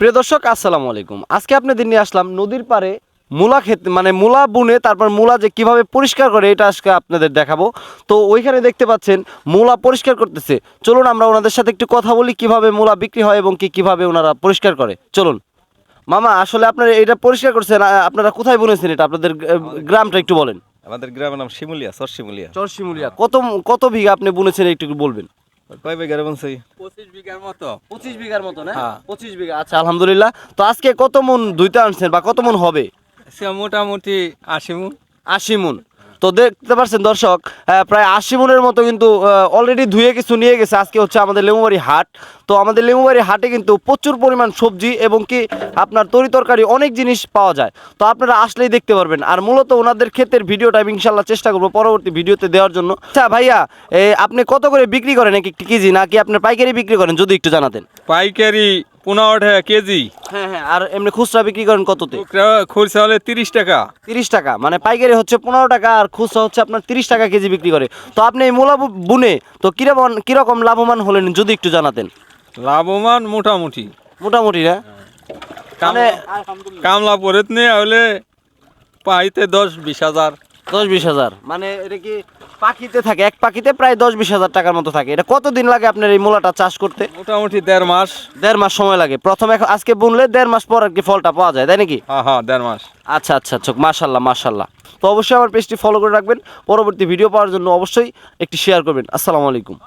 প্রিয় দর্শক আসসালামু আলাইকুম। আজকে আপনাদের নিয়ে আসলাম নদীর পাড়ে মূলা ক্ষেত মানে মূলা বুনে তারপর মূলা যে কীভাবে পরিষ্কার করে এটা আজকে আপনাদের দেখাবো। তো ওইখানে দেখতে পাচ্ছেন মূলা পরিষ্কার করতেছে। চলুন আমরা ওনাদের সাথে একটু কথা বলি কীভাবে মূলা বিক্রি হয় এবং কি কীভাবে ওনারা পরিষ্কার করে। চলুন। মামা আসলে আপনারা এটা পরিষ্কার করছেন আপনারা কোথায় বুনেছেন এটা? আপনাদের গ্রামটা একটু বলেন। আমাদের গ্রামের নাম শিমুলিয়া সর শিমুলিয়া চরশিমুলিয়া কত কত বিঘা আপনি বুনেছেন একটু বলবেন? কয় বিঘার পঁচিশ বিঘার মতো। পঁচিশ বিঘার মতো না? হ্যাঁ। পঁচিশ বিঘা। আচ্ছা আলহামদুলিল্লাহ। তো আজকে কত মন দুইটা আনছেন বা কত মন হবে? সে মোটামুটি আশি মুন। আশি মন। তো দেখতে পাচ্ছেন দর্শক প্রায় আশি মনের মতো কিন্তু অলরেডি ধুয়ে কিছু নিয়ে গেছে। আজকে হচ্ছে আমাদের লেমুবাড়ি হাট। তো আমাদের লেমুবাড়ি হাটে কিন্তু প্রচুর পরিমাণ সবজি এবং কি আপনার তরি তরকারি অনেক জিনিস পাওয়া যায়। তো আপনারা আসলেই দেখতে পারবেন। আর মূলত ওনাদের ক্ষেতের ভিডিওটা আমি ইনশাল্লাহ চেষ্টা করব পরবর্তী ভিডিওতে দেওয়ার জন্য। আচ্ছা ভাইয়া আপনি কত করে বিক্রি করেন? এক একটি কেজি? নাকি আপনার পাইকারি বিক্রি করেন? যদি একটু জানাতেন। পাইকারি পনেরো টাকা কেজি। হ্যাঁ হ্যাঁ আর এমনি খুচরা বিক্রি করেন কততে? খুরসা হলে তিরিশ টাকা। তিরিশ টাকা মানে পাইকারি হচ্ছে পনেরো টাকা আর খুচরা হচ্ছে আপনার তিরিশ টাকা কেজি বিক্রি করে। তো আপনি এই মূলা বুনে তো কীরকম কীরকম লাভবান হলেন যদি একটু জানাতেন? লাভবান মোটামুটি। মোটামুটি না? মানে কামলা পরে নিয়ে হলে পাইতে দশ বিশ হাজার। দশ বিশ হাজার। মানে এটা কি পাখিতে থাকে? এক পাখিতে প্রায় দশ বিশ হাজার টাকার মতো থাকে। এটা কতদিন লাগে আপনার এই মূলাটা চাষ করতে? মোটামুটি দেড় মাস। দেড় মাস সময় লাগে। প্রথমে এখন- আজকে বুনলে দেড় মাস পর আর কি ফলটা পাওয়া যায় তাই নাকি? হ্যাঁ হ্যাঁ দেড় মাস। আচ্ছা আচ্ছা আচ্ছা মাশাল্লাহ মাশাল্লাহ। তো অবশ্যই আমার পেজটি ফলো করে রাখবেন। পরবর্তী ভিডিও পাওয়ার জন্য অবশ্যই একটি শেয়ার করবেন। আসসালামু আলাইকুম।